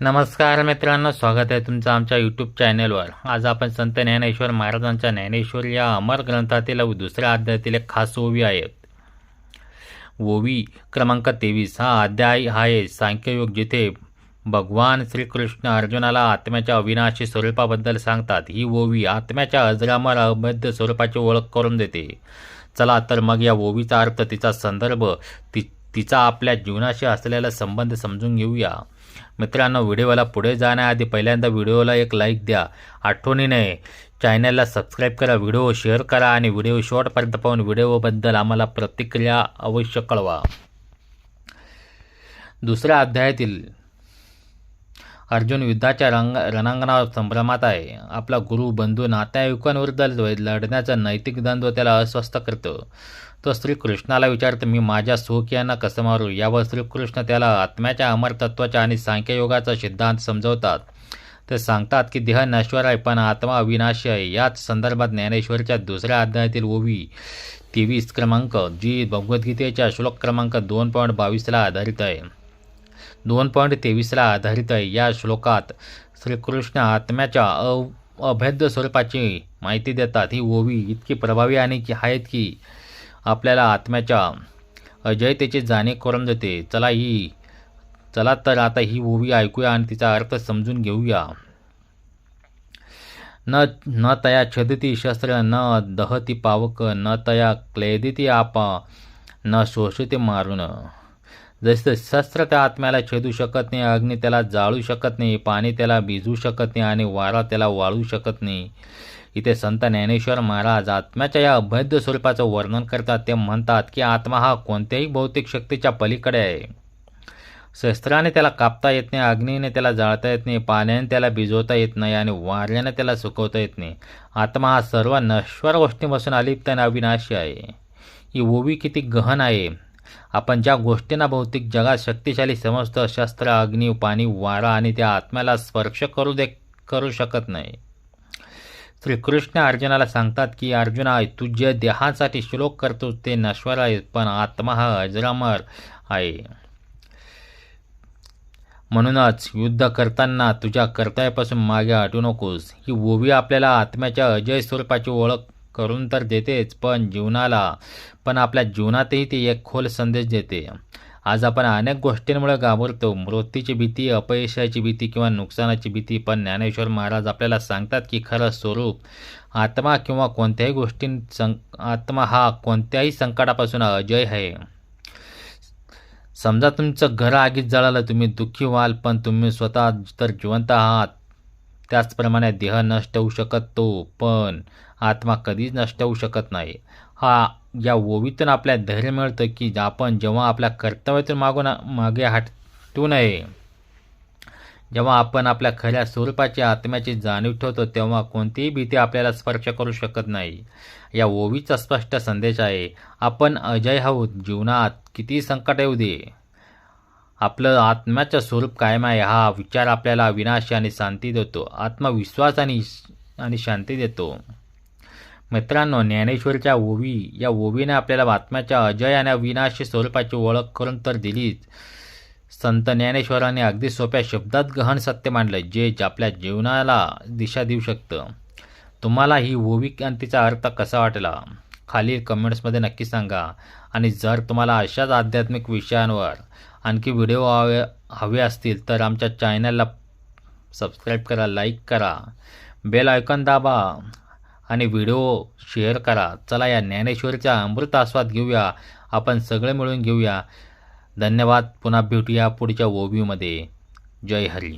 नमस्कार मित्रांनो स्वागत आहे तुमचं आमच्या यूट्यूब चॅनेलवर आज आपण संत ज्ञानेश्वर महाराजांच्या ज्ञानेश्वर या अमर ग्रंथातील दुसऱ्या अध्यायातील एक खास ओवी आहेत ओवी क्रमांक तेवीस. हा अध्याय आहे सांख्ययोग जिथे भगवान श्रीकृष्ण अर्जुनाला आत्म्याच्या अविनाशी स्वरूपाबद्दल सांगतात. ही ओवी आत्म्याच्या अजरामर अबद्ध स्वरूपाची ओळख करून देते. चला तर मग या ओवीचा अर्थ तिचा संदर्भ ति तिचा आपल्या जीवनाशी असलेला संबंध समजून घेऊया. मित्रांनो व्हिडिओला पुढे जाण्याआधी पहिल्यांदा व्हिडिओला एक लाईक द्या. आठवणीने चॅनलला सबस्क्राईब करा व्हिडिओ शेअर करा आणि व्हिडिओ शॉर्टपर्यंत पाहून व्हिडिओबद्दल आम्हाला प्रतिक्रिया अवश्य कळवा. दुसऱ्या अध्यायातील अर्जुन युद्धाच्या रंग रणांगणावर संभ्रमात आहे. आपला गुरु बंधू नातेवाईकांविरुद्ध लढण्याचा नैतिक द्वंद्व त्याला अस्वस्थ करतो. तो श्रीकृष्णाला विचारतो मी माझ्या सुखियांना कसं मारू? यावर श्रीकृष्ण त्याला आत्म्याच्या अमरतत्वाच्या आणि सांख्ययोगाचा सिद्धांत समजवतात. ते सांगतात की देह नश्वर आहे पण आत्मा अविनाशी आहे. याच संदर्भात ज्ञानेश्वरच्या दुसऱ्या अध्यायातील ओवी तेवीस क्रमांक जी भगवद्गीतेच्या श्लोक क्रमांक दोन पॉईंट बावीसला आधारित आहे. दोन पॉईंट तेवीसला आधारित आहे. या श्लोकात श्रीकृष्ण आत्म्याच्या अ अभेद्य स्वरूपाची माहिती देतात. ही ओवी इतकी प्रभावी आणि की आहेत की आपल्याला आत्म्याच्या अजयतेचे जाणे करून देते. चला ही चला तर आता ही ओवी ऐकूया आणि तिचा अर्थ समजून घेऊया. न न तया छदती शस्त्र न दहती पावक न तया क्लेदिती आपा न शोषते मारून. जसं शस्त्र त्या आत्म्याला छेदू शकत नाही अग्नी त्याला जाळू शकत नाही पाणी त्याला भिजू शकत नाही आणि वारा त्याला वाळू शकत नाही. इथे संत ज्ञानेश्वर महाराज आत्म्याच्या या अभेद्य स्वरूपाचं वर्णन करतात. ते म्हणतात की आत्मा हा कोणत्याही भौतिक शक्तीच्या पलीकडे आहे. शस्त्राने त्याला कापता येत नाही अग्नीने त्याला जाळता येत नाही पाण्याने त्याला भिजवता येत नाही आणि वाऱ्याने त्याला सुकवता येत नाही. आत्मा हा सर्व नश्वर गोष्टींपासून अलिप्त आणि अविनाशी आहे. ही ओवी किती गहन आहे. आपण ज्या गोष्टींना भौतिक जगात शक्तिशाली समजतं शस्त्र अग्नी पाणी वारा आणि त्या आत्म्याला स्पर्श करू दे करू शकत नाही. श्रीकृष्ण अर्जुनाला सांगतात की अर्जुना तू जे देहासाठी श्लोक करतो ते नश्वर आहे पण आत्मा हा अजरामर आहे. म्हणूनच युद्ध करताना तुझ्या कर्तव्यापासून मागे हटू नकोस. ही ओवी आपल्याला आत्म्याच्या अजय स्वरूपाची ओळख करून तर देतेच पण जीवनाला पण आपल्या जीवनातही ती एक खोल संदेश देते. आज आपण अनेक गोष्टींमुळे घाबरतो. मृत्यूची भीती अपयशाची भीती किंवा नुकसानाची भीती. पण ज्ञानेश्वर महाराज आपल्याला सांगतात की खरं स्वरूप आत्मा किंवा कोणत्याही गोष्टी सं आत्मा हा कोणत्याही संकटापासून अजय आहे. समजा तुमचं घर आगीत जळालं तुम्ही दुःखी व्हाल पण तुम्ही स्वतः तर जिवंत आहात. त्याचप्रमाणे देह नष्ट होऊ शकत तो पण आत्मा कधीच नष्ट होऊ शकत नाही. हा या ओवीतून आपल्या धैर्य मिळतं की आपण जेव्हा आपल्या कर्तव्यातून मागून मागे हटू नये. जेव्हा आपण आपल्या खऱ्या स्वरूपाची आत्म्याची जाणीव ठेवतो तेव्हा कोणतीही भीती आपल्याला स्पर्श करू शकत नाही. या ओवीचा स्पष्ट संदेश आहे आपण अजय आहोत जीवनात किती संकट येऊ दे. आपलं आत्म्याचं स्वरूप कायम आहे हा विचार आपल्याला विनाश आणि शांती देतो आत्मविश्वास आणि आणि शांती देतो. मित्रांनो ज्ञानेश्वरच्या ओवी या ओवीने आपल्याला बातम्याच्या अजय आणि अविनाशी स्वरूपाची ओळख करून तर दिलीच. संत ज्ञानेश्वरांनी अगदी सोप्या शब्दात गहन सत्य मांडलं जे आपल्या जीवनाला दिशा देऊ शकतं. तुम्हाला ही ओवी क्रांतीचा अर्थ कसा वाटला? खालील कमेंट्समध्ये नक्की सांगा. आणि जर तुम्हाला अशाच आध्यात्मिक विषयांवर आणखी व्हिडिओ हवे हवे असतील तर आमच्या चॅनलला सबस्क्राईब करा लाईक करा. बेल आयकॉन दाबा. आणि व्हिडिओ शेअर करा. चला या ज्ञानेश्वरीचा अमृत आस्वाद घेऊया. आपण सगळे मिळून घेऊया. धन्यवाद. पुन्हा भेटूया पुढच्या ओव्यूमध्ये जय हरी